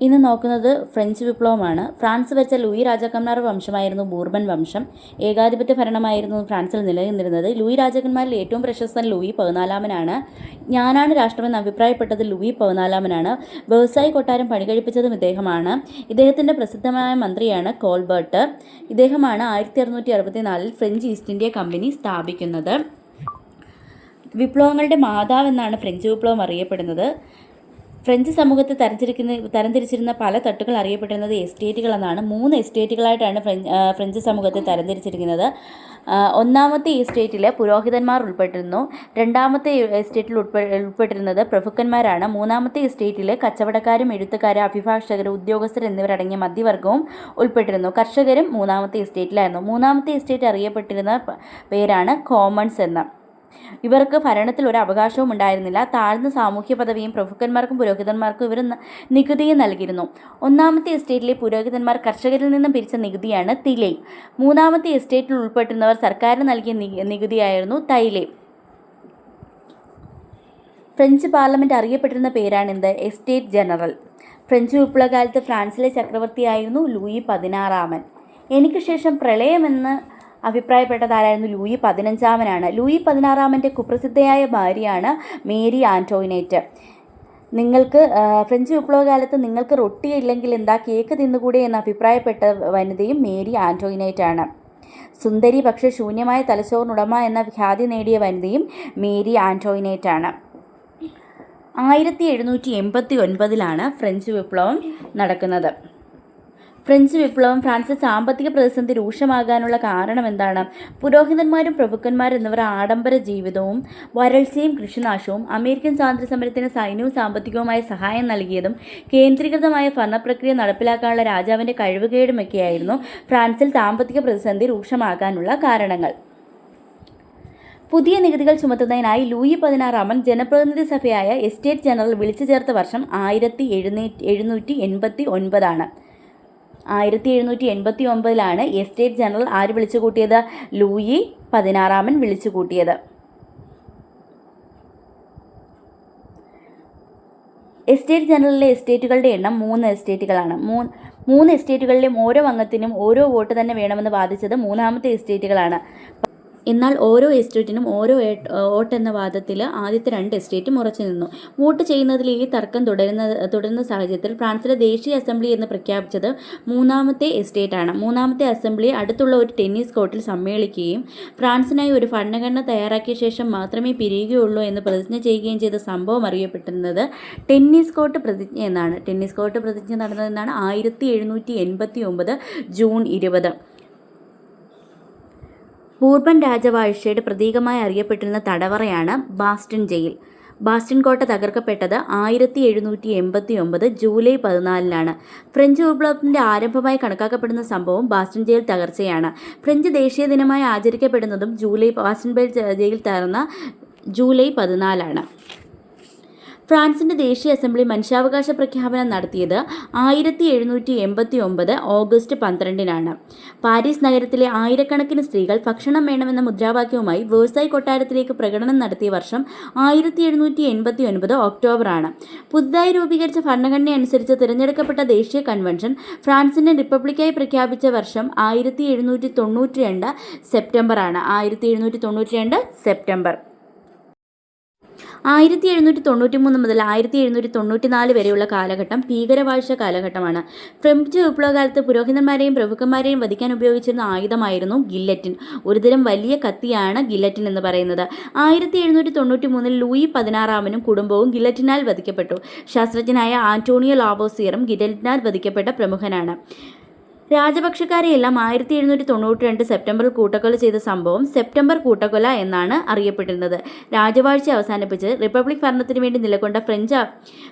ഇന്ന് നോക്കുന്നത് ഫ്രഞ്ച് വിപ്ലവമാണ്. ഫ്രാൻസ് വെച്ച ലൂയി രാജാക്കന്മാരുടെ വംശമായിരുന്നു ബൂർബൻ വംശം. ഏകാധിപത്യ ഭരണമായിരുന്നു ഫ്രാൻസിൽ നിലനിന്നിരുന്നത്. ലൂയി രാജാക്കന്മാരിൽ ഏറ്റവും പ്രശസ്തൻ ലൂയി പതിനാലാമനാണ്. ഞാനാണ് രാഷ്ട്രമെന്ന് അഭിപ്രായപ്പെട്ടത് ലൂയി പതിനാലാമനാണ്. വ്യവസായി കൊട്ടാരം പണികഴിപ്പിച്ചതും ഇദ്ദേഹമാണ്. ഇദ്ദേഹത്തിന്റെ പ്രസിദ്ധമായ മന്ത്രിയാണ് കോൾബർട്ട്. ഇദ്ദേഹമാണ് ആയിരത്തി അറുന്നൂറ്റി അറുപത്തി നാലിൽ ഫ്രഞ്ച് ഈസ്റ്റ് ഇന്ത്യ കമ്പനി സ്ഥാപിക്കുന്നത്. വിപ്ലവങ്ങളുടെ മാതാവ് എന്നാണ് ഫ്രഞ്ച് വിപ്ലവം അറിയപ്പെടുന്നത്. ഫ്രഞ്ച് സമൂഹത്തെ തരംതിരിക്കുന്ന തരംതിരിച്ചിരുന്ന പല തട്ടുകൾ അറിയപ്പെട്ടിരുന്നത് എസ്റ്റേറ്റുകൾ എന്നാണ് മൂന്ന് എസ്റ്റേറ്റുകളായിട്ടാണ് ഫ്രഞ്ച് സമൂഹത്തെ തരംതിരിച്ചിരിക്കുന്നത്. ഒന്നാമത്തെ എസ്റ്റേറ്റിൽ പുരോഹിതന്മാർ ഉൾപ്പെട്ടിരുന്നു. രണ്ടാമത്തെ എസ്റ്റേറ്റിൽ ഉൾപ്പെ ഉൾപ്പെട്ടിരുന്നത് പ്രഭുക്കന്മാരാണ്. മൂന്നാമത്തെ എസ്റ്റേറ്റിൽ കച്ചവടക്കാരും എഴുത്തുകാരും അഭിഭാഷകർ ഉദ്യോഗസ്ഥർ എന്നിവരടങ്ങിയ മധ്യവർഗവും ഉൾപ്പെട്ടിരുന്നു. കർഷകരും മൂന്നാമത്തെ എസ്റ്റേറ്റിലായിരുന്നു. മൂന്നാമത്തെ എസ്റ്റേറ്റ് അറിയപ്പെട്ടിരുന്ന പേരാണ് കോമൺസ് എന്ന് ഇവർക്ക് ഭരണത്തിൽ ഒരു അവകാശവും ഉണ്ടായിരുന്നില്ല. താഴ്ന്ന സാമൂഹ്യ പദവിയും പ്രഭുക്കന്മാർക്കും പുരോഹിതന്മാർക്കും ഇവർ നികുതിയും നൽകിയിരുന്നു. ഒന്നാമത്തെ എസ്റ്റേറ്റിലെ പുരോഹിതന്മാർ കർഷകരിൽ നിന്നും പിരിച്ച നികുതിയാണ് തിലേ. മൂന്നാമത്തെ എസ്റ്റേറ്റിൽ ഉൾപ്പെട്ടിരുന്നവർ സർക്കാരിന് നൽകിയ നികുതിയായിരുന്നു തൈലേ. ഫ്രഞ്ച് പാർലമെന്റ് അറിയപ്പെട്ടിരുന്ന പേരാണെന്ത് എസ്റ്റേറ്റ് ജനറൽ. ഫ്രഞ്ച് വിപ്ലവകാലത്ത് ഫ്രാൻസിലെ ചക്രവർത്തിയായിരുന്നു ലൂയി പതിനാറാമൻ. എനിക്ക് ശേഷം പ്രളയമെന്ന് അഭിപ്രായപ്പെട്ടതാരായിരുന്നു ലൂയി പതിനഞ്ചാമനാണ്. ലൂയി പതിനാറാമന്റെ കുപ്രസിദ്ധയായ ഭാര്യയാണ് മേരി ആന്റോയിനേറ്റ് നിങ്ങൾക്ക് ഫ്രഞ്ച് വിപ്ലവകാലത്ത് നിങ്ങൾക്ക് റൊട്ടി ഇല്ലെങ്കിൽ എന്താ കേക്ക് തിന്നുകൂടെ എന്ന് അഭിപ്രായപ്പെട്ട വനിതയും മേരി ആന്റോയിനേറ്റ് ആണ് സുന്ദരി പക്ഷേ ശൂന്യമായ തലച്ചോറിനുടമ എന്ന ഖ്യാതി നേടിയ വനിതയും മേരി ആന്റോയിനേറ്റ് ആണ് ആയിരത്തി എഴുന്നൂറ്റി എൺപത്തി ഒൻപതിലാണ് ഫ്രഞ്ച് വിപ്ലവം നടക്കുന്നത്. ഫ്രഞ്ച് വിപ്ലവം ഫ്രാൻസിൽ സാമ്പത്തിക പ്രതിസന്ധി രൂക്ഷമാകാനുള്ള കാരണം എന്താണ്? പുരോഹിതന്മാരും പ്രഭുക്കന്മാരും എന്നിവർ ആഡംബര ജീവിതവും വരൾച്ചയും കൃഷിനാശവും അമേരിക്കൻ സ്വാതന്ത്ര്യ സമരത്തിന് സൈന്യവും സാമ്പത്തികവുമായ സഹായം നൽകിയതും കേന്ദ്രീകൃതമായ ഭരണപ്രക്രിയ നടപ്പിലാക്കാനുള്ള രാജാവിന്റെ കഴിവുകേടുമൊക്കെയായിരുന്നു ഫ്രാൻസിൽ സാമ്പത്തിക പ്രതിസന്ധി രൂക്ഷമാകാനുള്ള കാരണങ്ങൾ. പുതിയ നികുതികൾ ചുമത്തുന്നതിനായി ലൂയി പതിനാറാമൻ ജനപ്രതിനിധി സഭയായ എസ്റ്റേറ്റ് ജനറൽ വിളിച്ചു ചേർത്ത വർഷം ആയിരത്തി എഴുന്നൂറ്റി എഴുന്നൂറ്റി എൺപത്തി ഒൻപതാണ്. ആയിരത്തി എഴുന്നൂറ്റി എൺപത്തി ഒമ്പതിലാണ് എസ്റ്റേറ്റ് ജനറൽ ആര് വിളിച്ചു കൂട്ടിയത്? ലൂയി പതിനാറാമൻ വിളിച്ചു കൂട്ടിയത്. എസ്റ്റേറ്റ് ജനറലിലെ എസ്റ്റേറ്റുകളുടെ എണ്ണം മൂന്ന് എസ്റ്റേറ്റുകളാണ്. മൂന്ന് മൂന്ന് എസ്റ്റേറ്റുകളിലും ഓരോ അംഗത്തിനും ഓരോ വോട്ട് തന്നെ വേണമെന്ന് വാദിച്ചത് മൂന്നാമത്തെ എസ്റ്റേറ്റുകളാണ്. എന്നാൽ ഓരോ എസ്റ്റേറ്റിനും ഓരോ വോട്ട് എന്ന വാദത്തിൽ ആദ്യത്തെ രണ്ട് എസ്റ്റേറ്റും ഉറച്ചു നിന്നു. വോട്ട് ചെയ്യുന്നതിൽ ഈ തർക്കം തുടരുന്ന തുടരുന്ന സാഹചര്യത്തിൽ ഫ്രാൻസിലെ ദേശീയ അസംബ്ലി എന്ന് പ്രഖ്യാപിച്ചത് മൂന്നാമത്തെ എസ്റ്റേറ്റാണ്. മൂന്നാമത്തെ അസംബ്ലി അടുത്തുള്ള ഒരു ടെന്നീസ് കോർട്ടിൽ സമ്മേളിക്കുകയും ഫ്രാൻസിനായി ഒരു ഭരണഘടന തയ്യാറാക്കിയ ശേഷം മാത്രമേ പിരിയുകയുള്ളൂ എന്ന് പ്രതിജ്ഞ ചെയ്യുകയും ചെയ്ത സംഭവം അറിയപ്പെട്ടിരുന്നത് ടെന്നീസ് കോർട്ട് പ്രതിജ്ഞ എന്നാണ്. ടെന്നീസ് കോർട്ട് പ്രതിജ്ഞ നടന്നതെന്നാണ് ആയിരത്തി എഴുന്നൂറ്റി എൺപത്തി ഒമ്പത് ജൂൺ ഇരുപത്. ബൂർബൻ രാജവാഴ്ചയുടെ പ്രതീകമായി അറിയപ്പെട്ടിരുന്ന തടവറയാണ് ബാസ്റ്റൺ ജയിൽ. ബാസ്റ്റൺ കോട്ട തകർക്കപ്പെട്ടത് ആയിരത്തി എഴുന്നൂറ്റി എൺപത്തി ഒമ്പത് ജൂലൈ പതിനാലിനാണ്. ഫ്രഞ്ച് വിപ്ലവത്തിന്റെ ആരംഭമായി കണക്കാക്കപ്പെടുന്ന സംഭവം ബാസ്റ്റൺ ജയിൽ തകർച്ചയാണ്. ഫ്രഞ്ച് ദേശീയ ദിനമായി ആചരിക്കപ്പെടുന്നതും ജൂലൈ ബാസ്റ്റൺ ജയിൽ തകർന്ന ജൂലൈ പതിനാലാണ്. ഫ്രാൻസിന്റെ ദേശീയ അസംബ്ലി മനുഷ്യാവകാശ പ്രഖ്യാപനം നടത്തിയത് ആയിരത്തി എഴുന്നൂറ്റി എൺപത്തി ഒമ്പത് ഓഗസ്റ്റ് പന്ത്രണ്ടിനാണ്. പാരീസ് നഗരത്തിലെ ആയിരക്കണക്കിന് സ്ത്രീകൾ ഭക്ഷണം വേണമെന്ന മുദ്രാവാക്യവുമായി വേഴ്സായ് കൊട്ടാരത്തിലേക്ക് പ്രകടനം നടത്തിയ വർഷം ആയിരത്തി എഴുന്നൂറ്റി എൺപത്തി ഒൻപത് ഒക്ടോബറാണ്. പുതുതായി രൂപീകരിച്ച ഭരണഘടന അനുസരിച്ച് തിരഞ്ഞെടുക്കപ്പെട്ട ദേശീയ കൺവെൻഷൻ ഫ്രാൻസിന്റെ റിപ്പബ്ലിക്കായി പ്രഖ്യാപിച്ച വർഷം ആയിരത്തി എഴുന്നൂറ്റി തൊണ്ണൂറ്റി രണ്ട് സെപ്റ്റംബറാണ്. ആയിരത്തി എഴുന്നൂറ്റി തൊണ്ണൂറ്റി രണ്ട് സെപ്റ്റംബർ. ആയിരത്തി എഴുന്നൂറ്റി തൊണ്ണൂറ്റി മൂന്ന് മുതൽ ആയിരത്തി എഴുന്നൂറ്റി തൊണ്ണൂറ്റി നാല് വരെയുള്ള കാലഘട്ടം ഭീകരവാഴ്ച കാലഘട്ടമാണ്. ഫ്രഞ്ച് വിപ്ലവകാലത്ത് പുരോഹിതന്മാരെയും പ്രഭുക്കന്മാരെയും വധിക്കാൻ ഉപയോഗിച്ചിരുന്ന ആയുധമായിരുന്നു ഗില്ലറ്റിൻ. ഒരുതരം വലിയ കത്തിയാണ് ഗില്ലറ്റിൻ എന്ന് പറയുന്നത്. ആയിരത്തി എഴുന്നൂറ്റി തൊണ്ണൂറ്റി മൂന്നിൽ ലൂയി പതിനാറാമനും കുടുംബവും ഗില്ലറ്റിനാൽ വധിക്കപ്പെട്ടു. ശാസ്ത്രജ്ഞനായ ആന്റോണിയോ ലാവോസിയറും ഗില്ലറ്റിനാൽ വധിക്കപ്പെട്ട പ്രമുഖനാണ്. രാജപക്ഷക്കാരെയെല്ലാം ആയിരത്തി എഴുന്നൂറ്റി തൊണ്ണൂറ്റി രണ്ട് സെപ്റ്റംബറിൽ കൂട്ടക്കൊല ചെയ്ത സംഭവം സെപ്റ്റംബർ കൂട്ടക്കൊല എന്നാണ് അറിയപ്പെട്ടിരുന്നത്. രാജവാഴ്ച അവസാനിപ്പിച്ച് റിപ്പബ്ലിക് ഭരണത്തിന് വേണ്ടി നിലകൊണ്ട ഫ്രഞ്ച്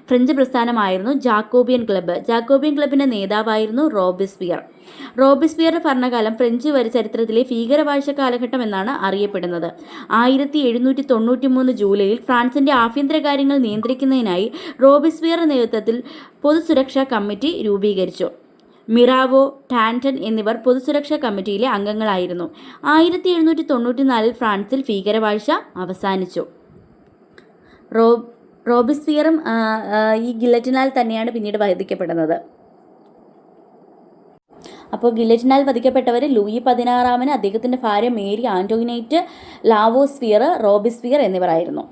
ഫ്രഞ്ച് പ്രസ്ഥാനമായിരുന്നു ജാക്കോബിയൻ ക്ലബ്ബ്. ജാക്കോബിയൻ ക്ലബിന്റെ നേതാവായിരുന്നു റോബിസ്പിയർ. റോബിസ്പിയറുടെ ഭരണകാലം ഫ്രഞ്ച് ചരിത്രത്തിലെ ഭീകരവാഴ്ച കാലഘട്ടം എന്നാണ് അറിയപ്പെടുന്നത്. ആയിരത്തി എഴുന്നൂറ്റി തൊണ്ണൂറ്റി മൂന്ന് ജൂലൈയിൽ ഫ്രാൻസിന്റെ ആഭ്യന്തര കാര്യങ്ങൾ നിയന്ത്രിക്കുന്നതിനായി റോബിസ്പിയറുടെ നേതൃത്വത്തിൽ പൊതുസുരക്ഷാ കമ്മിറ്റി രൂപീകരിച്ചു. മിറാവോ ടാന്റൺ എന്നിവർ പൊതുസുരക്ഷാ കമ്മിറ്റിയിലെ അംഗങ്ങളായിരുന്നു. ആയിരത്തി എഴുന്നൂറ്റി തൊണ്ണൂറ്റി നാലിൽ ഫ്രാൻസിൽ ഭീകരവാഴ്ച അവസാനിച്ചു. റോ റോബിസ്ഫിയറും ഈ ഗില്ലറ്റിനാൽ തന്നെയാണ് പിന്നീട് വധിക്കപ്പെടുന്നത്. അപ്പോൾ ഗില്ലറ്റിനാൽ വധിക്കപ്പെട്ടവർ ലൂയി പതിനാറാമന് അദ്ദേഹത്തിന്റെ ഭാര്യ മേരി ആന്റോയിനൈറ്റ് ലാവോസ്ഫിയർ റോബിസ്ഫിയർ എന്നിവരായിരുന്നു.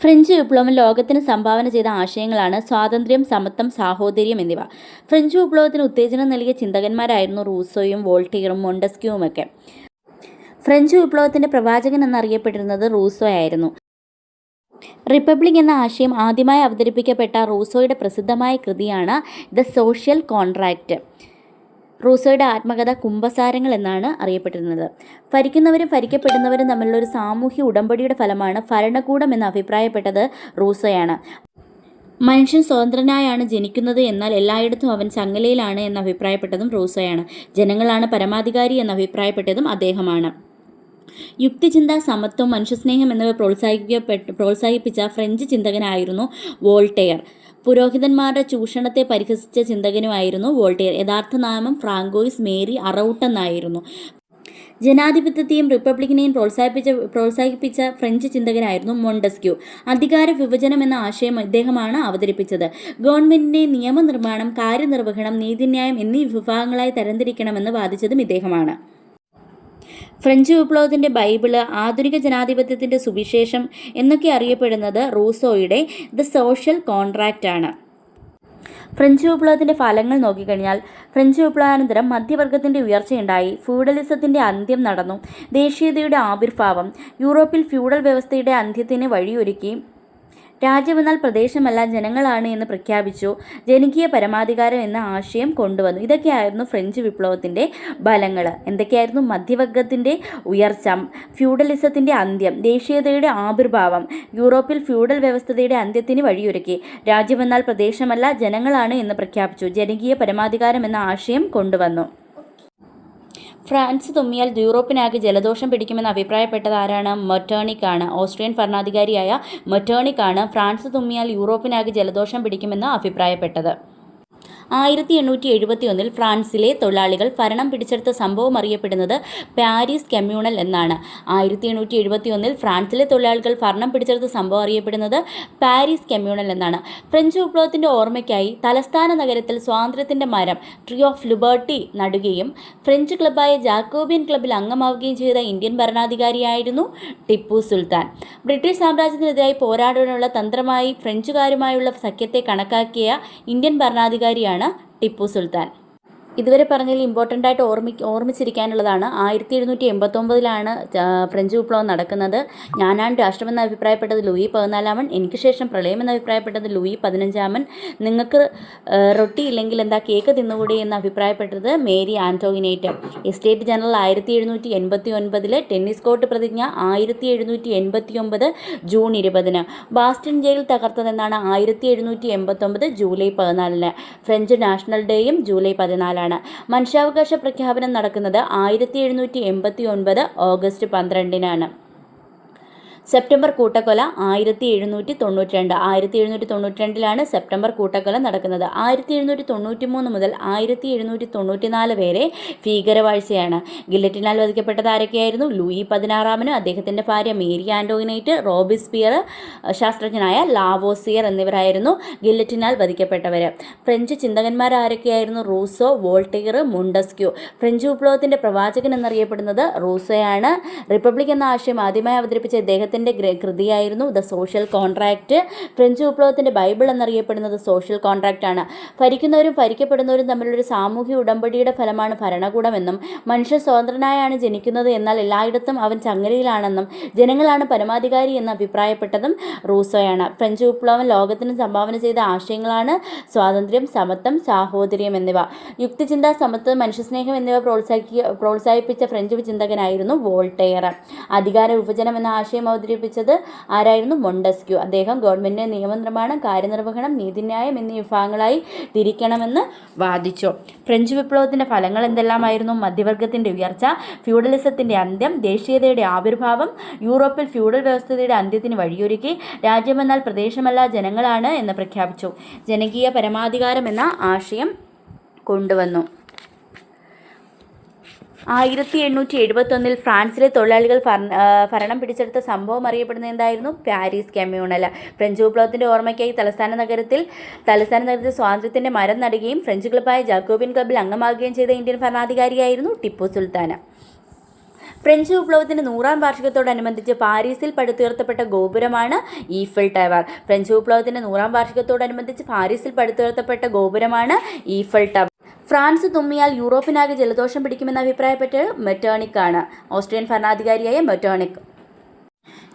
ഫ്രഞ്ച് വിപ്ലവം ലോകത്തിന് സംഭാവന ചെയ്ത ആശയങ്ങളാണ് സ്വാതന്ത്ര്യം സമത്വം സാഹോദര്യം എന്നിവ. ഫ്രഞ്ച് വിപ്ലവത്തിന് ഉത്തേജനം നൽകിയ ചിന്തകന്മാരായിരുന്നു റൂസോയും വോൾട്ടിയറും മൊണ്ടസ്ക്യൂവുമൊക്കെ. ഫ്രഞ്ച് വിപ്ലവത്തിന്റെ പ്രവാചകൻ എന്നറിയപ്പെട്ടിരുന്നത് റൂസോ ആയിരുന്നു. റിപ്പബ്ലിക് എന്ന ആശയം ആദ്യമായി അവതരിപ്പിക്കപ്പെട്ട റൂസോയുടെ പ്രസിദ്ധമായ കൃതിയാണ് ദ സോഷ്യൽ കോൺട്രാക്റ്റ് റൂസോയുടെ ആത്മകഥ കുംഭസാരങ്ങൾ എന്നാണ് അറിയപ്പെട്ടിരുന്നത്. ഭരിക്കുന്നവരും ഭരിക്കപ്പെടുന്നവരും തമ്മിലുള്ള ഒരു സാമൂഹ്യ ഉടമ്പടിയുടെ ഫലമാണ് ഭരണകൂടം എന്ന് അഭിപ്രായപ്പെട്ടത് റൂസോയാണ്. മനുഷ്യൻ സ്വതന്ത്രനായാണ് ജനിക്കുന്നത് എന്നാൽ എല്ലായിടത്തും അവൻ ചങ്ങലയിലാണ് എന്ന് അഭിപ്രായപ്പെട്ടതും റൂസോയാണ്. ജനങ്ങളാണ് പരമാധികാരി എന്ന് അഭിപ്രായപ്പെട്ടതും അദ്ദേഹമാണ്. യുക്തിചിന്ത സമത്വം മനുഷ്യസ്നേഹം എന്നിവ പ്രോത്സാഹിപ്പിക്കപ്പെട്ട് പ്രോത്സാഹിപ്പിച്ച ഫ്രഞ്ച് ചിന്തകനായിരുന്നു വോൾട്ടെയർ. പുരോഹിതന്മാരുടെ ചൂഷണത്തെ പരിഹസിച്ച ചിന്തകനുമായിരുന്നു വോൾട്ടിയർ. യഥാർത്ഥ നാമം ഫ്രാങ്കോയിസ് മേരി അറൗട്ട് എന്നായിരുന്നു. ജനാധിപത്യത്തെയും റിപ്പബ്ലിക്കിനെയും പ്രോത്സാഹിപ്പിച്ച പ്രോത്സാഹിപ്പിച്ച ഫ്രഞ്ച് ചിന്തകനായിരുന്നു മൊണ്ടസ്ക്യൂ. അധികാര വിഭജനം എന്ന ആശയം ഇദ്ദേഹമാണ് അവതരിപ്പിച്ചത്. ഗവൺമെന്റിന്റെ നിയമനിർമ്മാണം കാര്യനിർവഹണം നീതിന്യായം എന്നീ വിഭാഗങ്ങളായി തരംതിരിക്കണമെന്ന് വാദിച്ചതും ഇദ്ദേഹമാണ്. ഫ്രഞ്ച് വിപ്ലവത്തിന്റെ ബൈബിൾ ആധുനിക ജനാധിപത്യത്തിന്റെ സുവിശേഷം എന്നൊക്കെ അറിയപ്പെടുന്നത് റൂസോയുടെ ദ സോഷ്യൽ കോൺട്രാക്റ്റ് ആണ്. ഫ്രഞ്ച് വിപ്ലവത്തിന്റെ ഫലങ്ങൾ നോക്കിക്കഴിഞ്ഞാൽ ഫ്രഞ്ച് വിപ്ലവാനന്തരം മധ്യവർഗത്തിന്റെ ഉയർച്ചയുണ്ടായി ഫ്യൂഡലിസത്തിന്റെ അന്ത്യം നടന്നു ദേശീയതയുടെ ആവിർഭാവം യൂറോപ്പിൽ ഫ്യൂഡൽ വ്യവസ്ഥയുടെ അന്ത്യത്തിന് വഴിയൊരുക്കി രാജ്യമെന്നാൽ പ്രദേശമല്ല ജനങ്ങളാണ് എന്ന് പ്രഖ്യാപിച്ചു. ജനകീയ പരമാധികാരം എന്ന ആശയം കൊണ്ടുവന്നു. ഇതൊക്കെയായിരുന്നു ഫ്രഞ്ച് വിപ്ലവത്തിന്റെ ഫലങ്ങൾ എന്തൊക്കെയായിരുന്നു? മധ്യവർഗത്തിന്റെ ഉയർച്ച ഫ്യൂഡലിസത്തിന്റെ അന്ത്യം ദേശീയതയുടെ ആവിർഭാവം യൂറോപ്പിൽ ഫ്യൂഡൽ വ്യവസ്ഥതയുടെ അന്ത്യത്തിന് വഴിയൊരുക്കി. രാജ്യമെന്നാൽ പ്രദേശമല്ല ജനങ്ങളാണ് എന്ന് പ്രഖ്യാപിച്ചു. ജനകീയ പരമാധികാരം എന്ന ആശയം കൊണ്ടുവന്നു. ഫ്രാൻസ് തുമ്മിയാൽ യൂറോപ്പിനാകെ ജലദോഷം പിടിക്കുമെന്ന് അഭിപ്രായപ്പെട്ടത് ആരാണ്? മൊറ്റേണിക് ആണ്. ഓസ്ട്രിയൻ ഭരണാധികാരിയായ മൊറ്റേണിക് ആണ് ഫ്രാൻസ് തുമ്മിയാൽ യൂറോപ്പിനാകെ ജലദോഷം പിടിക്കുമെന്ന് അഭിപ്രായപ്പെട്ടത്. ആയിരത്തി എണ്ണൂറ്റി എഴുപത്തി ഒന്നിൽ ഫ്രാൻസിലെ തൊഴിലാളികൾ ഭരണം പിടിച്ചെടുത്ത സംഭവം അറിയപ്പെടുന്നത് പാരീസ് കമ്മ്യൂണൽ എന്നാണ്. ആയിരത്തി എണ്ണൂറ്റി എഴുപത്തി ഒന്നിൽ ഫ്രാൻസിലെ തൊഴിലാളികൾ ഭരണം പിടിച്ചെടുത്ത സംഭവം അറിയപ്പെടുന്നത് പാരീസ് കമ്മ്യൂണൽ എന്നാണ്. ഫ്രഞ്ച് വിപ്ലവത്തിന്റെ ഓർമ്മയ്ക്കായി തലസ്ഥാന നഗരത്തിൽ സ്വാതന്ത്ര്യത്തിന്റെ മരം ട്രീ ഓഫ് ലിബർട്ടി നടുകയും ഫ്രഞ്ച് ക്ലബ്ബായ ജാക്കോബിയൻ ക്ലബ്ബിൽ അംഗമാവുകയും ചെയ്ത ഇന്ത്യൻ ഭരണാധികാരിയായിരുന്നു ടിപ്പു സുൽത്താൻ. ബ്രിട്ടീഷ് സാമ്രാജ്യത്തിനെതിരായി പോരാടാനുള്ള തന്ത്രമായി ഫ്രഞ്ചുകാരുമായുള്ള സഖ്യത്തെ കണക്കാക്കിയ ഇന്ത്യൻ ഭരണാധികാരിയാണ് ടിപ്പു സുൽത്താൻ. ഇതുവരെ പറഞ്ഞതിൽ ഇമ്പോർട്ടന്റ് ആയിട്ട് ഓർമ്മി ഓർമ്മിച്ചിരിക്കാനുള്ളതാണ്. ആയിരത്തി എഴുന്നൂറ്റി എൺപത്തൊമ്പതിലാണ് ഫ്രഞ്ച് വിപ്ലവം നടക്കുന്നത്. ഞാനാണ് രാഷ്ട്രമെന്ന് അഭിപ്രായപ്പെട്ടത് ലൂയി പതിനാലാമൻ. എനിക്ക് ശേഷം പ്രളയമെന്ന് അഭിപ്രായപ്പെട്ടത് ലൂയി പതിനഞ്ചാമൻ. നിങ്ങൾക്ക് റൊട്ടി ഇല്ലെങ്കിൽ എന്താ കേക്ക് തിന്നുകൂടി എന്ന് അഭിപ്രായപ്പെട്ടത് മേരി ആന്റോഗിനേറ്റ് എസ്റ്റേറ്റ് ജനറൽ ആയിരത്തി എഴുന്നൂറ്റി എൺപത്തി ഒൻപതിൽ ടെന്നീസ് കോർട്ട് പ്രതിജ്ഞ ആയിരത്തി എഴുന്നൂറ്റി എൺപത്തി ഒമ്പത് ജൂൺ ഇരുപതിന്. ബാസ്റ്റൺ ജയിൽ തകർത്തതെന്നാണ് ആയിരത്തി എഴുന്നൂറ്റി എൺപത്തൊമ്പത് ജൂലൈ പതിനാലിന്. ഫ്രഞ്ച് നാഷണൽ ഡേയും ജൂലൈ പതിനാലാണ്. മനുഷ്യാവകാശ പ്രഖ്യാപനം നടക്കുന്നത് ആയിരത്തി എഴുന്നൂറ്റി എൺപത്തി ഒൻപത് ഓഗസ്റ്റ് പന്ത്രണ്ടിനാണ്. സെപ്റ്റംബർ കൂട്ടക്കൊല ആയിരത്തി എഴുന്നൂറ്റി തൊണ്ണൂറ്റി രണ്ട് ആയിരത്തി എഴുന്നൂറ്റി തൊണ്ണൂറ്റി രണ്ടിലാണ് സെപ്റ്റംബർ കൂട്ടക്കൊല നടക്കുന്നത്. ആയിരത്തി എഴുന്നൂറ്റി തൊണ്ണൂറ്റി മൂന്ന് മുതൽ ആയിരത്തി എഴുന്നൂറ്റി തൊണ്ണൂറ്റി നാല് വരെ ഭീകരവാഴ്ചയാണ്. ഗില്ലറ്റിനാൽ വധിക്കപ്പെട്ടത് ആരൊക്കെയായിരുന്നു? ലൂയി പതിനാറാമനും അദ്ദേഹത്തിന്റെ ഭാര്യ മേരി ആന്റോയിനൈറ്റ് റോബിസ്പിയർ ശാസ്ത്രജ്ഞനായ ലാവോസിയർ എന്നിവരായിരുന്നു ഗില്ലറ്റിനാൽ വധിക്കപ്പെട്ടവർ ഫ്രഞ്ച് ചിന്തകന്മാർ ആരൊക്കെയായിരുന്നു? Rousseau Voltaire Montesquieu. ഫ്രഞ്ച് വിപ്ലവത്തിന്റെ പ്രവാചകൻ എന്നറിയപ്പെടുന്നത് റൂസോയാണ്. റിപ്പബ്ലിക് എന്ന ആശയം ആദ്യമായി അവതരിപ്പിച്ച ഇദ്ദേഹത്തിന്റെ കൃതിയായിരുന്നു ദ സോഷ്യൽ കോൺട്രാക്റ്റ് ഫ്രഞ്ച് വിപ്ലവത്തിന്റെ ബൈബിൾ എന്നറിയപ്പെടുന്നത് സോഷ്യൽ കോൺട്രാക്റ്റ് ആണ് ഭരിക്കുന്നവരും ഭരിക്കപ്പെടുന്നവരും തമ്മിലൊരു സാമൂഹ്യ ഉടമ്പടിയുടെ ഫലമാണ് ഭരണകൂടമെന്നും മനുഷ്യ സ്വതന്ത്രനായാണ് ജനിക്കുന്നത് എന്നാൽ എല്ലായിടത്തും അവൻ ചങ്ങലയിലാണെന്നും ജനങ്ങളാണ് പരമാധികാരി എന്ന് അഭിപ്രായപ്പെട്ടതും റൂസോയാണ്. ഫ്രഞ്ച് വിപ്ലവം ലോകത്തിന് സംഭാവന ചെയ്ത ആശയങ്ങളാണ് സ്വാതന്ത്ര്യം സമത്വം സാഹോദര്യം എന്നിവ. യുക്തിചിന്ത സമത്വം മനുഷ്യസ്നേഹം എന്നിവ പ്രോത്സാഹിക്കുക പ്രോത്സാഹിപ്പിച്ച ഫ്രഞ്ച് ചിന്തകനായിരുന്നു വോൾട്ടെയർ. അധികാര വിഭജനം എന്ന ആശയം അവതരിപ്പിച്ചത് ആരായിരുന്നു? മൊണ്ടസ്ക്യൂ. അദ്ദേഹം ഗവൺമെന്റിന്റെ നിയമനിർമ്മാണം കാര്യനിർവഹണം നീതിന്യായം എന്നീ വിഭാഗങ്ങളായി തിരിക്കണമെന്ന് വാദിച്ചു. ഫ്രഞ്ച് വിപ്ലവത്തിന്റെ ഫലങ്ങൾ എന്തെല്ലാമായിരുന്നു? മധ്യവർഗത്തിന്റെ ഉയർച്ച ഫ്യൂഡലിസത്തിന്റെ അന്ത്യം ദേശീയതയുടെ ആവിർഭാവം യൂറോപ്പിൽ ഫ്യൂഡൽ വ്യവസ്ഥയുടെ അന്ത്യത്തിന് വഴിയൊരുക്കി രാജ്യമെന്നാൽ പ്രദേശമല്ല ജനങ്ങളാണ് എന്ന് പ്രഖ്യാപിച്ചു. ജനകീയ പരമാധികാരം എന്ന ആശയം കൊണ്ടുവന്നു. ആയിരത്തി എണ്ണൂറ്റി എഴുപത്തൊന്നിൽ ഫ്രാൻസിലെ തൊഴിലാളികൾ ഭരണ- പിടിച്ചെടുത്ത സംഭവം അറിയപ്പെടുന്ന എന്തായിരുന്നു? പാരീസ് കമ്മ്യൂണൽ ഫ്രഞ്ച് വിപ്ലവത്തിന്റെ ഓർമ്മയ്ക്കായി തലസ്ഥാന നഗരത്തിൽ തലസ്ഥാന നഗരത്തിൽ സ്വാതന്ത്ര്യത്തിന്റെ മരം നടുകയും ഫ്രഞ്ച് ക്ലബ്ബായ ജാക്കോബിൻ ക്ലബ്ബിൽ അംഗമാകുകയും ചെയ്ത ഇന്ത്യൻ ഭരണാധികാരിയായിരുന്നു ടിപ്പു സുൽത്താന ഫ്രഞ്ച് വിപ്ലവത്തിന്റെ നൂറാം വാർഷികത്തോടനുബന്ധിച്ച് പാരീസിൽ പടുത്തുയർത്തപ്പെട്ട ഗോപുരമാണ് ഈഫിൾ ടവർ. ഫ്രഞ്ച് വിപ്ലവത്തിന്റെ നൂറാം വാർഷികത്തോടനുബന്ധിച്ച് പാരീസിൽ പടുത്തുയർത്തപ്പെട്ട ഗോപുരമാണ് ഈഫിൾ ടവർ. ഫ്രാൻസ് തുമ്മിയാൽ യൂറോപ്പിനാകെ ജലദോഷം പിടിക്കുമെന്ന് അഭിപ്രായപ്പെട്ട് മെറ്റേണിക് ആണ് ഓസ്ട്രിയൻ ഭരണാധികാരിയായ മെറ്റേണിക്.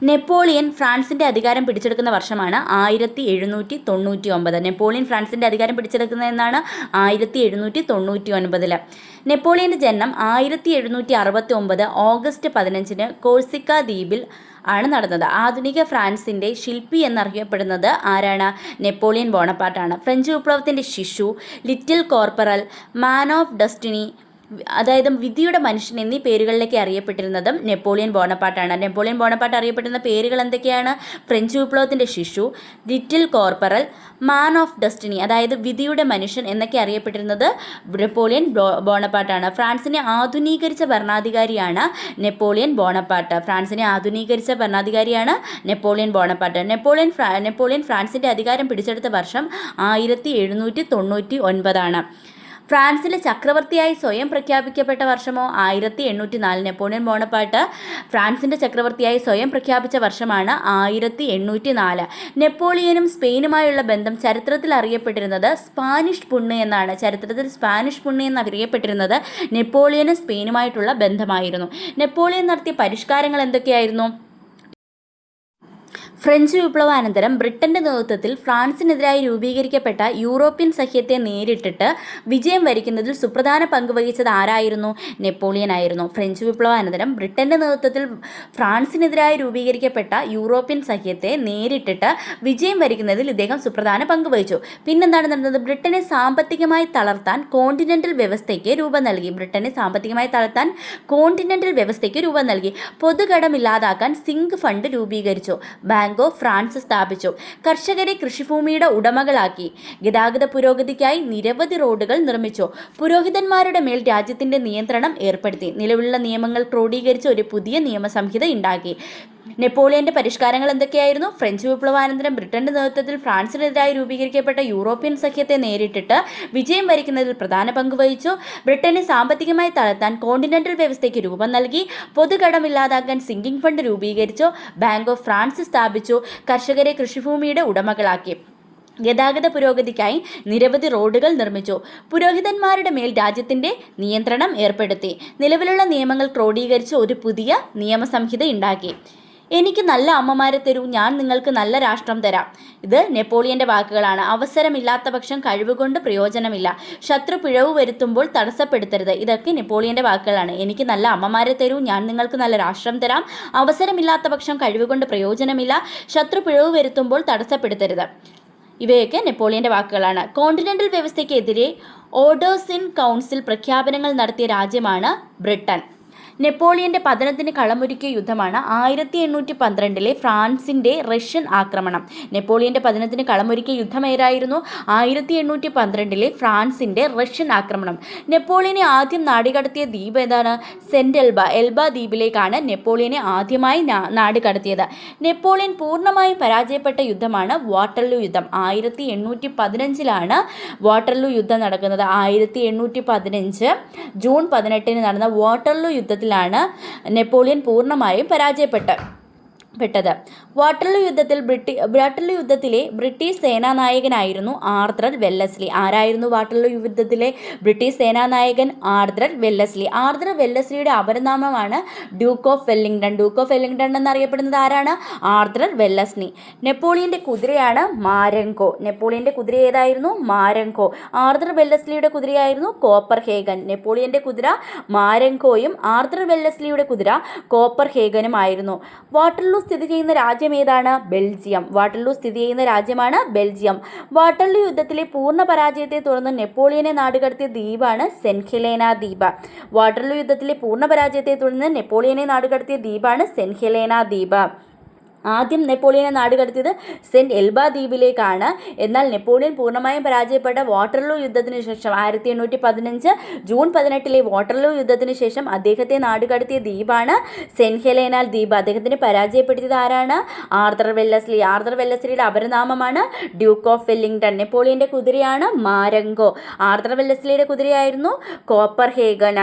നെപ്പോളിയൻ ഫ്രാൻസിന്റെ അധികാരം പിടിച്ചെടുക്കുന്ന വർഷമാണ് ആയിരത്തി എഴുന്നൂറ്റി തൊണ്ണൂറ്റി ഒമ്പത് നെപ്പോളിയൻ ഫ്രാൻസിന്റെ അധികാരം പിടിച്ചെടുക്കുന്നതെന്നാണ് ആയിരത്തി എഴുന്നൂറ്റി തൊണ്ണൂറ്റി ഒൻപതിൽ നെപ്പോളിയന്റെ ജനനം ആയിരത്തി എഴുന്നൂറ്റി അറുപത്തി ഒമ്പത് ഓഗസ്റ്റ് പതിനഞ്ചിന് കോഴ്സിക്ക ദ്വീപിൽ ആണ് നടന്നത്. ആധുനിക ഫ്രാൻസിന്റെ ശില്പി എന്നറിയപ്പെടുന്നത് ആരാണ്? നെപ്പോളിയൻ ബോണപ്പാട്ടാണ് ഫ്രഞ്ച് വിപ്ലവത്തിന്റെ ശിശു little corporal man of destiny അതായത് വിധിയുടെ മനുഷ്യൻ എന്നീ പേരുകളിലേക്ക് അറിയപ്പെട്ടിരുന്നതും നെപ്പോളിയൻ ബോണപ്പാട്ടാണ്. നെപ്പോളിയൻ ബോണപ്പാട്ട് അറിയപ്പെടുന്ന പേരുകൾ എന്തൊക്കെയാണ്? ഫ്രഞ്ച് വിപ്ലവത്തിന്റെ ശിശു little corporal man of destiny അതായത് വിധിയുടെ മനുഷ്യൻ എന്നൊക്കെ അറിയപ്പെട്ടിരുന്നത് നെപ്പോളിയൻ ബോണപ്പാട്ടാണ്. ഫ്രാൻസിനെ ആധുനീകരിച്ച ഭരണാധികാരിയാണ് നെപ്പോളിയൻ ബോണപ്പാട്ട്. ഫ്രാൻസിനെ ആധുനീകരിച്ച ഭരണാധികാരിയാണ് നെപ്പോളിയൻ ബോണപ്പാട്ട്. നെപ്പോളിയൻ നെപ്പോളിയൻ ഫ്രാൻസിന്റെ അധികാരം പിടിച്ചെടുത്ത വർഷം ആയിരത്തി എഴുന്നൂറ്റി തൊണ്ണൂറ്റി ഒൻപതാണ്. ഫ്രാൻസിലെ ചക്രവർത്തിയായി സ്വയം പ്രഖ്യാപിക്കപ്പെട്ട വർഷമോ? ആയിരത്തി എണ്ണൂറ്റി നാല് നെപ്പോളിയൻ ബോണപ്പാട്ട് ഫ്രാൻസിന്റെ ചക്രവർത്തിയായി സ്വയം പ്രഖ്യാപിച്ച വർഷമാണ് ആയിരത്തി എണ്ണൂറ്റി നാല് നെപ്പോളിയനും സ്പെയിനുമായുള്ള ബന്ധം ചരിത്രത്തിൽ അറിയപ്പെട്ടിരുന്നത് സ്പാനിഷ് പുണ്ണ് എന്നാണ്. ചരിത്രത്തിൽ സ്പാനിഷ് പുണ്ണ് എന്ന് അറിയപ്പെട്ടിരുന്നത് നെപ്പോളിയനും സ്പെയിനുമായിട്ടുള്ള ബന്ധമായിരുന്നു. നെപ്പോളിയൻ നടത്തിയ പരിഷ്കാരങ്ങൾ എന്തൊക്കെയായിരുന്നു? ഫ്രഞ്ച് വിപ്ലവാനന്തരം ബ്രിട്ടന്റെ നേതൃത്വത്തിൽ ഫ്രാൻസിനെതിരായി രൂപീകരിക്കപ്പെട്ട യൂറോപ്യൻ സഖ്യത്തെ നേരിട്ടിട്ട് വിജയം വരിക്കുന്നതിൽ സുപ്രധാന പങ്ക് വഹിച്ചത് ആരായിരുന്നു? നെപ്പോളിയൻ ആയിരുന്നു. ഫ്രഞ്ച് വിപ്ലവാനന്തരം ബ്രിട്ടന്റെ നേതൃത്വത്തിൽ ഫ്രാൻസിനെതിരായി രൂപീകരിക്കപ്പെട്ട യൂറോപ്യൻ സഖ്യത്തെ നേരിട്ടിട്ട് വിജയം വരിക്കുന്നതിൽ ഇദ്ദേഹം സുപ്രധാന പങ്ക് വഹിച്ചു. പിന്നെന്താണ് നടന്നത്? ബ്രിട്ടനെ സാമ്പത്തികമായി തളർത്താൻ കോണ്ടിനെന്റൽ വ്യവസ്ഥയ്ക്ക് രൂപം നൽകി. ബ്രിട്ടനെ സാമ്പത്തികമായി തളർത്താൻ കോണ്ടിനെന്റൽ വ്യവസ്ഥയ്ക്ക് രൂപം നൽകി. പൊതുകടം ഇല്ലാതാക്കാൻ സിങ്ക് ഫണ്ട് രൂപീകരിച്ചു. ബാങ്ക് ഓഫ് ഫ്രാൻസ് സ്ഥാപിച്ചു. കർഷകരെ കൃഷിഭൂമിയുടെ ഉടമകളാക്കി. ഗതാഗത പുരോഗതിക്കായി നിരവധി റോഡുകൾ നിർമ്മിച്ചു. പുരോഹിതന്മാരുടെ മേൽ രാജ്യത്തിന്റെ നിയന്ത്രണം ഏർപ്പെടുത്തി. നിലവിലുള്ള നിയമങ്ങൾ ക്രോഡീകരിച്ച് ഒരു പുതിയ നിയമസംഹിത ഉണ്ടാക്കി. നെപ്പോളിയന്റെ പരിഷ്കാരങ്ങൾ എന്തൊക്കെയായിരുന്നു? ഫ്രഞ്ച് വിപ്ലവാനന്തരം ബ്രിട്ടന്റെ നേതൃത്വത്തിൽ ഫ്രാൻസിനെതിരായി രൂപീകരിക്കപ്പെട്ട യൂറോപ്യൻ സഖ്യത്തെ നേരിട്ടിട്ട് വിജയം വരിക്കുന്നതിൽ പ്രധാന പങ്ക് വഹിച്ചു. ബ്രിട്ടനെ സാമ്പത്തികമായി തളർത്താൻ കോണ്ടിനെന്റൽ വ്യവസ്ഥയ്ക്ക് രൂപം നൽകി. പൊതുകടം ഇല്ലാതാക്കാൻ സിങ്കിങ് ഫണ്ട് രൂപീകരിച്ചു. ബാങ്ക് ഓഫ് ഫ്രാൻസ് സ്ഥാപിച്ചു. കർഷകരെ കൃഷിഭൂമിയുടെ ഉടമകളാക്കി. ഗതാഗത പുരോഗതിക്കായി നിരവധി റോഡുകൾ നിർമ്മിച്ചു. പുരോഹിതന്മാരുടെ മേൽ രാജ്യത്തിന്റെ നിയന്ത്രണം ഏർപ്പെടുത്തി. നിലവിലുള്ള നിയമങ്ങൾ ക്രോഡീകരിച്ച് ഒരു പുതിയ നിയമസംഹിത ഉണ്ടാക്കി. എനിക്ക് നല്ല അമ്മമാരെ തരൂ ഞാൻ നിങ്ങൾക്ക് നല്ല രാഷ്ട്രം തരാം. ഇത് നെപ്പോളിയന്റെ വാക്കുകളാണ്. അവസരമില്ലാത്ത പക്ഷം കഴിവുകൊണ്ട് പ്രയോജനമില്ല. ശത്രു പിഴവ് വരുത്തുമ്പോൾ തടസ്സപ്പെടുത്തരുത്. ഇതൊക്കെ നെപ്പോളിയന്റെ വാക്കുകളാണ്. എനിക്ക് നല്ല അമ്മമാരെ തരൂ ഞാൻ നിങ്ങൾക്ക് നല്ല രാഷ്ട്രം തരാം. അവസരമില്ലാത്ത പക്ഷം കഴിവുകൊണ്ട് പ്രയോജനമില്ല. ശത്രു പിഴവ് വരുത്തുമ്പോൾ തടസ്സപ്പെടുത്തരുത്. ഇവയൊക്കെ നെപ്പോളിയന്റെ വാക്കുകളാണ്. കോണ്ടിനെന്റൽ വ്യവസ്ഥയ്ക്കെതിരെ ഓർഡേഴ്സ് ഇൻ കൗൺസിൽ പ്രഖ്യാപനങ്ങൾ നടത്തിയ രാജ്യമാണ് ബ്രിട്ടൻ. നെപ്പോളിയന്റെ പതനത്തിന് കളമൊരുക്കിയ യുദ്ധമാണ് ആയിരത്തി എണ്ണൂറ്റി പന്ത്രണ്ടിലെ ഫ്രാൻസിന്റെ റഷ്യൻ ആക്രമണം. നെപ്പോളിയന്റെ പതനത്തിന് കളമൊരുക്കിയ യുദ്ധം ഏതായിരുന്നു? ആയിരത്തി എണ്ണൂറ്റി പന്ത്രണ്ടിലെ ഫ്രാൻസിന്റെ റഷ്യൻ ആക്രമണം. നെപ്പോളിയനെ ആദ്യം നാടുകടത്തിയ ദ്വീപ് ഏതാണ്? സെന്റ് എൽബ എൽബ ദ്വീപിലേക്കാണ് നെപ്പോളിയനെ ആദ്യമായി നാടുകടത്തിയത്. നെപ്പോളിയൻ പൂർണമായും പരാജയപ്പെട്ട യുദ്ധമാണ് വാട്ടർലൂ യുദ്ധം. ആയിരത്തി എണ്ണൂറ്റി പതിനഞ്ചിലാണ് വാട്ടർലൂ യുദ്ധം നടക്കുന്നത്. ആയിരത്തി എണ്ണൂറ്റി പതിനഞ്ച് ജൂൺ പതിനെട്ടിന് നടന്ന വാട്ടർലൂ യുദ്ധത്തിലാണ് നെപ്പോളിയൻ പൂർണമായും പരാജയപ്പെട്ടത്. പെട്ടത്. വാട്ടർലു യുദ്ധത്തിൽ ബ്രിട്ടി വാട്ടർലു യുദ്ധത്തിലെ ബ്രിട്ടീഷ് സേനാനായകനായിരുന്നു ആർദ്രർ വെല്ലസ്ലി. ആരായിരുന്നു വാട്ടർലു യുദ്ധത്തിലെ ബ്രിട്ടീഷ് സേനാനായകൻ ആർദ്രർ വെല്ലസ്ലി? ആർദ്രർ വെല്ലസ്ലിയുടെ അപരനാമമാണ് duke of Wellington. Duke of Wellington എന്നറിയപ്പെടുന്നത് ആരാണ്? Arthur Wellesley. നെപ്പോളിയന്റെ കുതിരയാണ് മാരങ്കോ നെപ്പോളിയന്റെ കുതിര ഏതായിരുന്നു? മാരങ്കോ ആർദ്രർ വെല്ലസ്ലിയുടെ കുതിരയായിരുന്നു കോപ്പർ ഹേഗൻ നെപ്പോളിയന്റെ കുതിര മാരങ്കോയും ആർദ്രർ വെല്ലസ്ലിയുടെ കുതിര കോപ്പർ ഹേഗനും ആയിരുന്നു വാട്ടർലൂ സ്ഥിതി ചെയ്യുന്ന രാജ്യം ഏതാണ്? ബെൽജിയം. വാട്ടർലൂ സ്ഥിതി ചെയ്യുന്ന രാജ്യമാണ് ബെൽജിയം. വാട്ടർലൂ യുദ്ധത്തിലെ പൂർണ പരാജയത്തെ തുടർന്ന് നെപ്പോളിയനെ നാടുകടത്തിയ ദ്വീപാണ് സെൻഹെലേന ഹെലേന ദ്വീപ്. വാട്ടർലൂ യുദ്ധത്തിലെ പൂർണ പരാജയത്തെ തുടർന്ന് നെപ്പോളിയനെ നാടുകടത്തിയ ദ്വീപാണ് സെൻഹെലേന ഹെലേന ദ്വീപ്. ആദ്യം നെപ്പോളിയനെ നാടുകടത്തിയത് സെന്റ് എൽബ ദ്വീപിലേക്കാണ്. എന്നാൽ നെപ്പോളിയൻ പൂർണമായും പരാജയപ്പെട്ട വാട്ടർലൂ യുദ്ധത്തിന് ശേഷം ആയിരത്തി എണ്ണൂറ്റി പതിനഞ്ച് ജൂൺ പതിനെട്ടിലെ വാട്ടർലൂ യുദ്ധത്തിന് ശേഷം അദ്ദേഹത്തെ നാടുകടത്തിയ ദ്വീപാണ് സെന്റ് ഹെലേനാൽ ദ്വീപ്. അദ്ദേഹത്തിന് പരാജയപ്പെടുത്തിയത് ആരാണ്? Arthur Wellesley. ആർദർ വെല്ലസ്ലിയുടെ അപരനാമമാണ് ഡ്യൂക്ക് ഓഫ് വെല്ലിംഗ്ടൺ. നെപ്പോളിയന്റെ കുതിരയാണ് മാരങ്കോ ആർദർ വെല്ലസ്ലിയുടെ കുതിരയായിരുന്നു കോപ്പർ ഹേഗൻ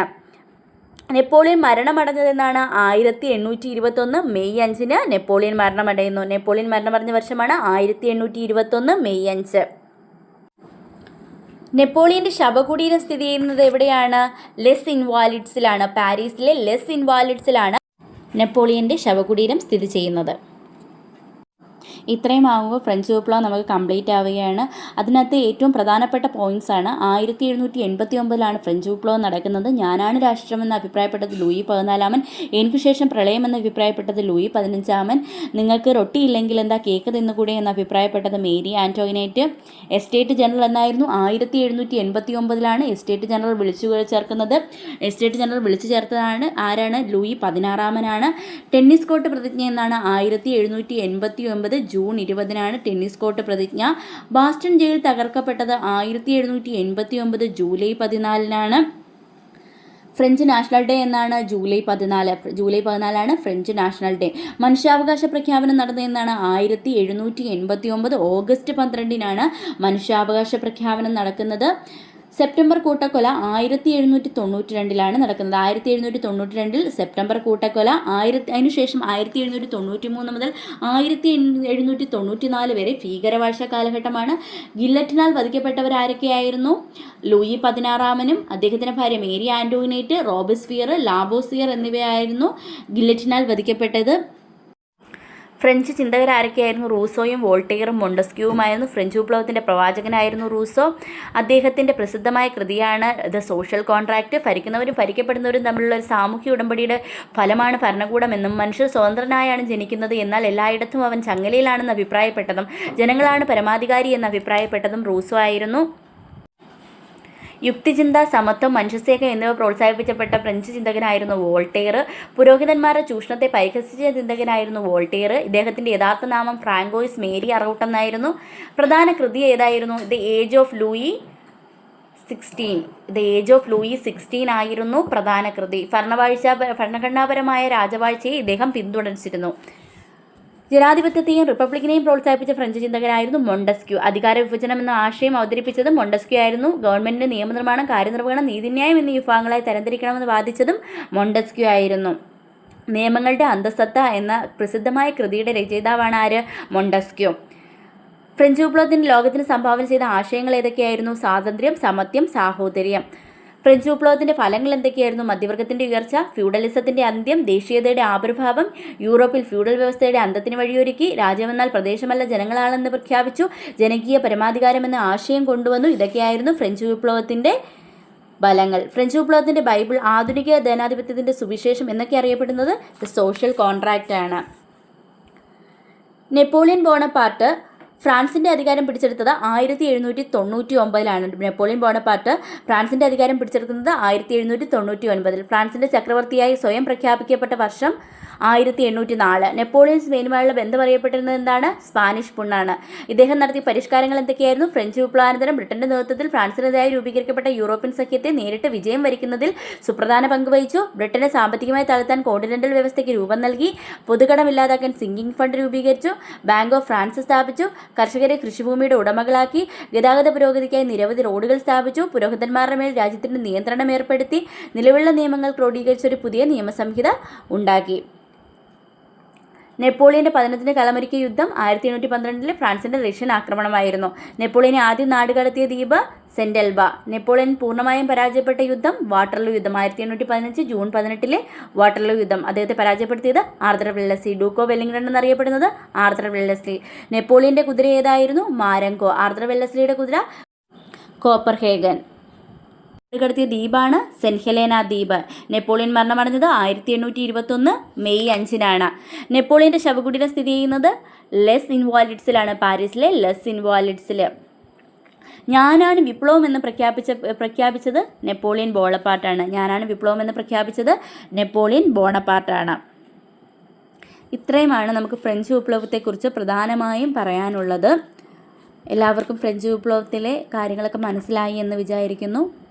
നെപ്പോളിയൻ മരണമടഞ്ഞതെന്നാണ് ആയിരത്തി എണ്ണൂറ്റി ഇരുപത്തൊന്ന് മെയ് അഞ്ചിന് നെപ്പോളിയൻ മരണമടയുന്നു. നെപ്പോളിയൻ മരണമടഞ്ഞ വർഷമാണ് ആയിരത്തി എണ്ണൂറ്റി ഇരുപത്തൊന്ന് മെയ് അഞ്ച്. നെപ്പോളിയന്റെ ശവകുടീരം സ്ഥിതി ചെയ്യുന്നത് എവിടെയാണ്? ലെസ് ഇൻവാലിഡ്സിലാണ്. പാരീസിലെ ലെസ് ഇൻവാലിഡ്സിലാണ് നെപ്പോളിയന്റെ ശവകുടീരം സ്ഥിതി ചെയ്യുന്നത്. ഇത്രയും ആകുമ്പോൾ ഫ്രഞ്ച് വിപ്ലവം നമുക്ക് കംപ്ലീറ്റ് ആവുകയാണ്. അതിനകത്ത് ഏറ്റവും പ്രധാനപ്പെട്ട പോയിന്റ്സ് ആണ്. ആയിരത്തി എഴുന്നൂറ്റി എൺപത്തി ഒമ്പതിലാണ് ഫ്രഞ്ച് വിപ്ലവം നടക്കുന്നത്. ഞാനാണ് രാഷ്ട്രമെന്ന് അഭിപ്രായപ്പെട്ടത് ലൂയി പതിനാലാമൻ. എനിക്ക് ശേഷം പ്രളയമെന്ന് അഭിപ്രായപ്പെട്ടത് ലൂയി പതിനഞ്ചാമൻ. നിങ്ങൾക്ക് റൊട്ടിയില്ലെങ്കിൽ എന്താ കേക്ക് തിന്നുകൂടെ എന്ന് അഭിപ്രായപ്പെട്ടത് മേരി ആന്റോയിനേറ്റ് എസ്റ്റേറ്റ് ജനറൽ എന്നായിരുന്നു. ആയിരത്തി എഴുന്നൂറ്റി എൺപത്തി ഒമ്പതിലാണ് എസ്റ്റേറ്റ് ജനറൽ വിളിച്ചു ചേർക്കുന്നത്. എസ്റ്റേറ്റ് ജനറൽ വിളിച്ചു ചേർത്തതാണ് ആരാണ്? ലൂയി പതിനാറാമനാണ്. ടെന്നീസ് കോട്ട് പ്രതിജ്ഞ എന്നാണ് ആയിരത്തി എഴുന്നൂറ്റി എൺപത്തി ഒമ്പത് ജൂൺ ഇരുപതിനാണ് ടെന്നീസ് കോർട്ട് പ്രതിജ്ഞ. ബാസ്റ്റൺ ജയിൽ തകർക്കപ്പെട്ടത് ആയിരത്തി എഴുന്നൂറ്റി എൺപത്തി ഒമ്പത് ജൂലൈ പതിനാലിനാണ്. ഫ്രഞ്ച് നാഷണൽ ഡേ എന്നാണ് ജൂലൈ പതിനാല്. ജൂലൈ പതിനാലാണ് ഫ്രഞ്ച് നാഷണൽ ഡേ. മനുഷ്യാവകാശ പ്രഖ്യാപനം നടന്നതെന്നാണ് ആയിരത്തി എഴുന്നൂറ്റി എൺപത്തി ഒമ്പത് ഓഗസ്റ്റ് പന്ത്രണ്ടിനാണ് മനുഷ്യാവകാശ പ്രഖ്യാപനം നടക്കുന്നത്. സെപ്റ്റംബർ കൂട്ടക്കൊല ആയിരത്തി എഴുന്നൂറ്റി തൊണ്ണൂറ്റി രണ്ടിലാണ് നടക്കുന്നത്. ആയിരത്തി എഴുന്നൂറ്റി തൊണ്ണൂറ്റി രണ്ടിൽ സെപ്റ്റംബർ കൂട്ടക്കൊല ആയിരത്തി അതിനുശേഷം ആയിരത്തി എഴുന്നൂറ്റി തൊണ്ണൂറ്റി മൂന്ന് മുതൽ ആയിരത്തി എഴുന്നൂറ്റി തൊണ്ണൂറ്റി നാല് വരെ ഭീകരവാഴ്ച കാലഘട്ടമാണ്. ഗില്ലറ്റിനാൽ വധിക്കപ്പെട്ടവരാരൊക്കെയായിരുന്നു? ലൂയി പതിനാറാമനും അദ്ദേഹത്തിന്റെ ഭാര്യ മേരി ആന്റോയിനേറ്റ് റോബസ്ഫിയർ ലാബോസിയർ എന്നിവയായിരുന്നു ഗില്ലറ്റിനാൽ വധിക്കപ്പെട്ടത്. ഫ്രഞ്ച് ചിന്തകരാരൊക്കെയായിരുന്നു റൂസോയും വോൾട്ടെയറും മൊണ്ടസ്ക്യൂവുമായിരുന്നു. ഫ്രഞ്ച് വിപ്ലവത്തിന്റെ പ്രവാചകനായിരുന്നു റൂസോ. അദ്ദേഹത്തിന്റെ പ്രസിദ്ധമായ കൃതിയാണ് ദ സോഷ്യൽ കോൺട്രാക്റ്റ് ഭരിക്കുന്നവരും ഭരിക്കപ്പെടുന്നവരും തമ്മിലുള്ള ഒരു സാമൂഹ്യ ഉടമ്പടിയുടെ ഫലമാണ് ഭരണകൂടം എന്നും മനുഷ്യർ സ്വതന്ത്രനായാണ് ജനിക്കുന്നത്. എന്നാൽ എല്ലായിടത്തും അവൻ ചങ്ങലയിലാണെന്ന് അഭിപ്രായപ്പെട്ടതും ജനങ്ങളാണ് പരമാധികാരി എന്ന് അഭിപ്രായപ്പെട്ടതും റൂസോ ആയിരുന്നു. യുക്തിചിന്ത സമത്വം മനുഷ്യസ്നേഹം എന്നിവ പ്രോത്സാഹിപ്പിച്ചപ്പെട്ട ഫ്രഞ്ച് ചിന്തകനായിരുന്നു വോൾട്ടേർ. പുരോഹിതന്മാരുടെ ചൂഷണത്തെ പരിഹസിച്ച ചിന്തകനായിരുന്നു വോൾട്ടേർ. ഇദ്ദേഹത്തിന്റെ യഥാർത്ഥ നാമം ഫ്രാങ്കോയിസ് മേരി അറൗട്ട് എന്നായിരുന്നു പ്രധാന കൃതി ഏതായിരുന്നു? The age of Louis sixteen. The age of Louis sixteen ആയിരുന്നു പ്രധാന കൃതി. ഭരണവാഴ്ച ഭരണഘടനാപരമായ രാജവാഴ്ചയെ ഇദ്ദേഹം പിന്തുണച്ചിരുന്നു. ജനാധിപത്യത്തെയും റിപ്പബ്ലിക്കിനെയും പ്രോത്സാഹിപ്പിച്ച ഫ്രഞ്ച് ചിന്തകനായിരുന്നു മൊണ്ടസ്ക്യൂ. അധികാര വിഭജനം എന്ന ആശയം അവതരിപ്പിച്ചത് മൊണ്ടസ്ക്യൂ ആയിരുന്നു. ഗവൺമെന്റിന്റെ നിയമനിർമ്മാണം കാര്യനിർവഹണം നീതിന്യായം എന്നീ വിഭാഗങ്ങളെ തരംതിരിക്കണമെന്ന് വാദിച്ചതും മൊണ്ടസ്ക്യൂ ആയിരുന്നു. നിയമങ്ങളുടെ അന്തസ്സത്ത എന്ന പ്രസിദ്ധമായ കൃതിയുടെ രചയിതാവാണ് ആര്? മൊണ്ടസ്ക്യൂ. ഫ്രഞ്ച് വിപ്ലവത്തിന് ലോകത്തിന് സംഭാവന ചെയ്ത ആശയങ്ങൾ ഏതൊക്കെയായിരുന്നു? സ്വാതന്ത്ര്യം സമത്യം സാഹോദര്യം. ഫ്രഞ്ച് വിപ്ലവത്തിന്റെ ഫലങ്ങൾ എന്തൊക്കെയായിരുന്നു? മധ്യവർഗത്തിന്റെ ഉയർച്ച ഫ്യൂഡലിസത്തിന്റെ അന്ത്യം ദേശീയതയുടെ ആവിർഭാവം യൂറോപ്പിൽ ഫ്യൂഡൽ വ്യവസ്ഥയുടെ അന്തത്തിന് വഴിയൊരുക്കി രാജ്യമെന്നാൽ പ്രദേശമല്ല ജനങ്ങളാണെന്ന് പ്രഖ്യാപിച്ചു ജനകീയ പരമാധികാരമെന്ന ആശയം കൊണ്ടുവന്നു. ഇതൊക്കെയായിരുന്നു ഫ്രഞ്ച് വിപ്ലവത്തിന്റെ ഫലങ്ങൾ. ഫ്രഞ്ച് വിപ്ലവത്തിന്റെ ബൈബിൾ ആധുനിക ജനാധിപത്യത്തിന്റെ സുവിശേഷം എന്നൊക്കെ അറിയപ്പെടുന്നത് സോഷ്യൽ കോൺട്രാക്റ്റ് ആണ് നെപ്പോളിയൻ ബോണപ്പാർട്ട് ഫ്രാൻസിന്റെ അധികാരം പിടിച്ചെടുത്തത് ആയിരത്തി എഴുന്നൂറ്റി തൊണ്ണൂറ്റി ഒമ്പതിലാണ് നെപ്പോളിയൻ ബോണപ്പാർട്ട് ഫ്രാൻസിന്റെ അധികാരം പിടിച്ചെടുക്കുന്നത് ആയിരത്തി എഴുന്നൂറ്റി തൊണ്ണൂറ്റി ഒൻപതിൽ ഫ്രാൻസിന്റെ ചക്രവർത്തിയായി സ്വയം പ്രഖ്യാപിക്കപ്പെട്ട വർഷം ആയിരത്തി എണ്ണൂറ്റി നാല് നെപ്പോളിയൻ സ്പെയിനുമായുള്ള ബന്ധം അറിയപ്പെട്ടിരുന്നത് എന്താണ്? സ്പാനിഷ് പുണ്ണാണ്. ഇദ്ദേഹം നടത്തിയ പരിഷ്കാരങ്ങൾ എന്തൊക്കെയായിരുന്നു? ഫ്രഞ്ച് വിപ്ലവാനന്തരം ബ്രിട്ടന്റെ നേതൃത്വത്തിൽ ഫ്രാൻസിനെതിരായി രൂപീകരിക്കപ്പെട്ട യൂറോപ്യൻ സഖ്യത്തെ നേരിട്ട് വിജയം വരിക്കുന്നതിൽ സുപ്രധാന പങ്ക് വഹിച്ചു. ബ്രിട്ടനെ സാമ്പത്തികമായി തളർത്താൻ കോണ്ടിനെന്റൽ വ്യവസ്ഥയ്ക്ക് രൂപം നൽകി. പൊതുകടം ഇല്ലാതാക്കാൻ സിംഗിങ് ഫണ്ട് രൂപീകരിച്ചു. ബാങ്ക് ഓഫ് ഫ്രാൻസ് സ്ഥാപിച്ചു. കർഷകരെ കൃഷിഭൂമിയുടെ ഉടമകളാക്കി ഗതാഗത പുരോഗതിക്കായി നിരവധി റോഡുകൾ സ്ഥാപിച്ചു. പുരോഹിതന്മാരുടെ മേൽ രാജ്യത്തിന്റെ നിയന്ത്രണം ഏർപ്പെടുത്തി നിലവിലുള്ള നിയമങ്ങൾ ക്രോഡീകരിച്ച ഒരു പുതിയ നിയമസംഹിത ഉണ്ടാക്കി. നെപ്പോളിയന്റെ പതനത്തിന് കലമരിക്ക യുദ്ധം ആയിരത്തി എണ്ണൂറ്റി പന്ത്രണ്ടിലെ ഫ്രാൻസിന്റെ റഷ്യൻ ആക്രമണമായിരുന്നു. നെപ്പോളിയനെ ആദ്യം നാടുകടത്തിയ ദ്വീപ് സെന്റൽബ. നെപ്പോളിയൻ പൂർണമായും പരാജയപ്പെട്ട യുദ്ധം വാട്ടർലൂ യുദ്ധം. ആയിരത്തി എണ്ണൂറ്റി പതിനഞ്ച് ജൂൺ പതിനെട്ടിലെ വാട്ടർലൂ യുദ്ധം. അദ്ദേഹത്തെ പരാജയപ്പെടുത്തിയത് ആർദ്ര വെല്ലസ്ലി ഡൂക്കോ വെല്ലിംഗ്ടൺ എന്നറിയപ്പെടുന്നത് ആർദ്ര വെള്ളസ്ലി നെപ്പോളിയന്റെ കുതിര ഏതായിരുന്നു? മാരങ്കോ ആർദ്ര വെള്ളസ്ലിയുടെ കുതിര കോപ്പർ ഹേഗൻ കടത്തിയ ദ്വീപാണ് സെന്റ് ഹെലേന ദ്വീപ്. നെപ്പോളിയൻ മരണമടഞ്ഞത് ആയിരത്തി എണ്ണൂറ്റി ഇരുപത്തൊന്ന് മെയ് അഞ്ചിനാണ്. നെപ്പോളിയന്റെ ശവകുടീരം സ്ഥിതി ചെയ്യുന്നത് ലെസ് ഇൻവാലിഡ്സിലാണ് പാരീസിലെ ലെസ് ഇൻവാലിഡ്സിൽ ഞാനാണ് വിപ്ലവം എന്ന് പ്രഖ്യാപിച്ച പ്രഖ്യാപിച്ചത് നെപ്പോളിയൻ ബോണപ്പാർട്ടാണ്. ഞാനാണ് വിപ്ലവം എന്ന് പ്രഖ്യാപിച്ചത് നെപ്പോളിയൻ ബോണപ്പാർട്ടാണ്. ഇത്രയുമാണ് നമുക്ക് ഫ്രഞ്ച് വിപ്ലവത്തെക്കുറിച്ച് പ്രധാനമായും പറയാനുള്ളത്. എല്ലാവർക്കും ഫ്രഞ്ച് വിപ്ലവത്തിലെ കാര്യങ്ങളൊക്കെ മനസ്സിലായി എന്ന് വിചാരിക്കുന്നു.